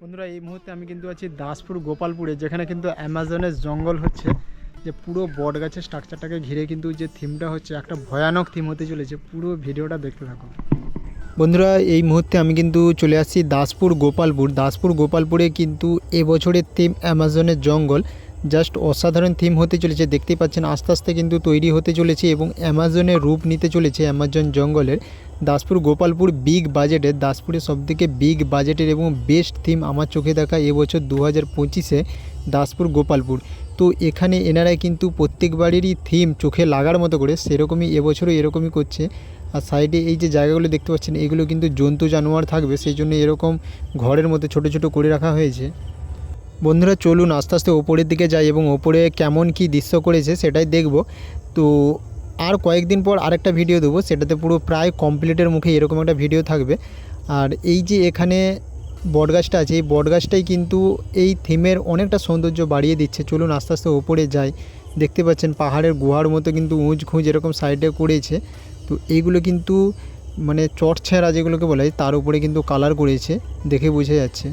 বন্ধুরা, এই মুহূর্তে আমি কিন্তু আছি দাসপুর গোপালপুরে, যেখানে কিন্তু অ্যামাজনের জঙ্গল হচ্ছে, যে পুরো বট গাছের স্ট্রাকচারটাকে ঘিরে কিন্তু যে থিমটা হচ্ছে, একটা ভয়ানক থিম হতে চলেছে। পুরো ভিডিওটা দেখতে থাকো বন্ধুরা, এই মুহূর্তে আমি কিন্তু চলে আসছি দাসপুর গোপালপুর। দাসপুর গোপালপুরে কিন্তু এবছরের থিম অ্যামাজনের জঙ্গল। জাস্ট অসাধারণ থিম হতে চলেছে, দেখতেই পাচ্ছেন আস্তে আস্তে কিন্তু তৈরি হতে চলেছে এবং অ্যামাজনের রূপ নিতে চলেছে অ্যামাজন জঙ্গলের। দাসপুর গোপালপুর বিগ বাজেটের, দাসপুরের সবথেকে বিগ বাজেটের এবং বেস্ট থিম আমার চোখে দেখা এবছর দু হাজার পঁচিশে দাসপুর গোপালপুর। তো এখানে এনারাই কিন্তু প্রত্যেক বাড়িরই থিম চোখে লাগার মতো করে সেরকমই এবছরও এরকমই করছে। আর সাইডে এই যে জায়গাগুলো দেখতে পাচ্ছেন, এগুলো কিন্তু জন্তু জানোয়ার থাকবে, সেই জন্য এরকম ঘরের মধ্যে ছোট ছোট করে রাখা হয়েছে। বন্ধুরা, চলুন আস্তে আস্তে ওপরের দিকে যাই এবং ওপরে কেমন কি দৃশ্য করেছে সেটাই দেখব। তো আর কয়েকদিন পর আরেকটা ভিডিও দেবো, সেটাতে পুরো প্রায় কমপ্লিটের মুখে এরকম একটা ভিডিও থাকবে। আর এই যে এখানে বটগাছটা আছে, এই বটগাছটাই কিন্তু এই থিমের অনেকটা সৌন্দর্য বাড়িয়ে দিচ্ছে। চলুন আস্তে আস্তে ওপরে যাই। দেখতে পাচ্ছেন পাহাড়ের গুহার মতো কিন্তু উঁচ খুঁজ এরকম সাইডে করেছে। তো এইগুলো কিন্তু মানে চটছেঁড়া যেগুলোকে বলা হয় তার উপরে কিন্তু কালার করেছে, দেখে বোঝা যাচ্ছে।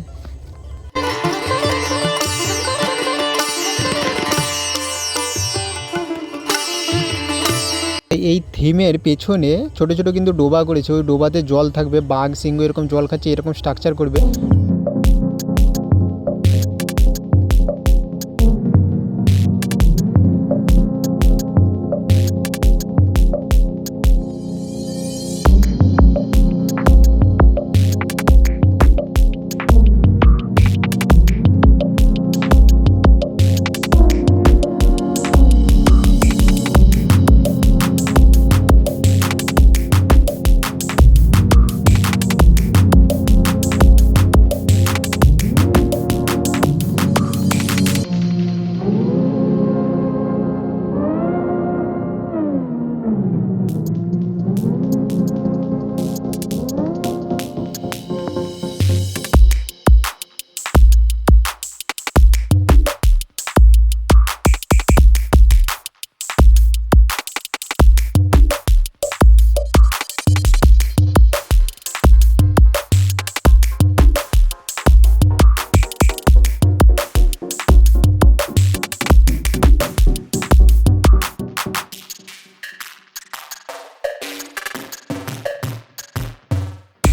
এই থিমের পেছনে ছোট ছোট কিন্তু ডোবা করেছে। ওই ডোবাতে জল থাকবে, বাঘ, সিংহ এরকম জল খাচ্ছে, এরকম স্ট্রাকচার করবে।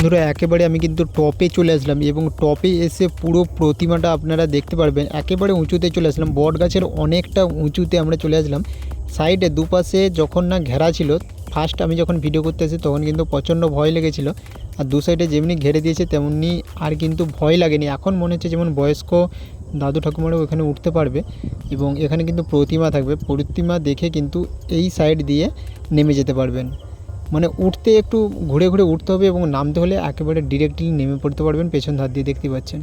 বন্ধুরা একেবারে আমি কিন্তু টপে চলে আসলাম এবং টপে এসে পুরো প্রতিমাটা আপনারা দেখতে পারবেন। একেবারে উঁচুতে চলে আসলাম। বট গাছের অনেকটা উঁচুতে আমরা চলে আসলাম। সাইডে দুপাশে যখন না ঘেরা ছিল ফার্স্ট আমি যখন ভিডিও করতে আসি তখন কিন্তু প্রচণ্ড ভয় লেগেছিল। আর দু সাইডে যেমনি ঘেরে দিয়েছে, তেমনি আর কিন্তু ভয় লাগেনি। এখন মনে হচ্ছে যেমন বয়স্ক দাদু ঠাকুমারাও এখানে উঠতে পারবে এবং এখানে কিন্তু প্রতিমা থাকবে। প্রতিমা দেখে কিন্তু এই সাইড দিয়ে নেমে যেতে পারবেন। মানে উঠতে একটু ঘুরে ঘুরে উঠতে হবে এবং নামতে হলে একেবারে ডিরেক্টলি নেমে পড়তে পারবেন, পেছন ধার দিয়ে দেখতে পাচ্ছেন।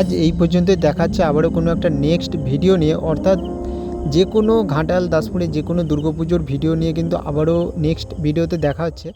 আজ এই পর্যন্ত দেখাচ্ছে আবারও কোনো একটা নেক্সট ভিডিও নিয়ে। অর্থাৎ যে কোনো ঘাটাল, দাসপুরে যে কোনো দুর্গাপুজোর ভিডিও নিয়ে কিন্তু আবারও নেক্সট ভিডিওতে দেখা হচ্ছে।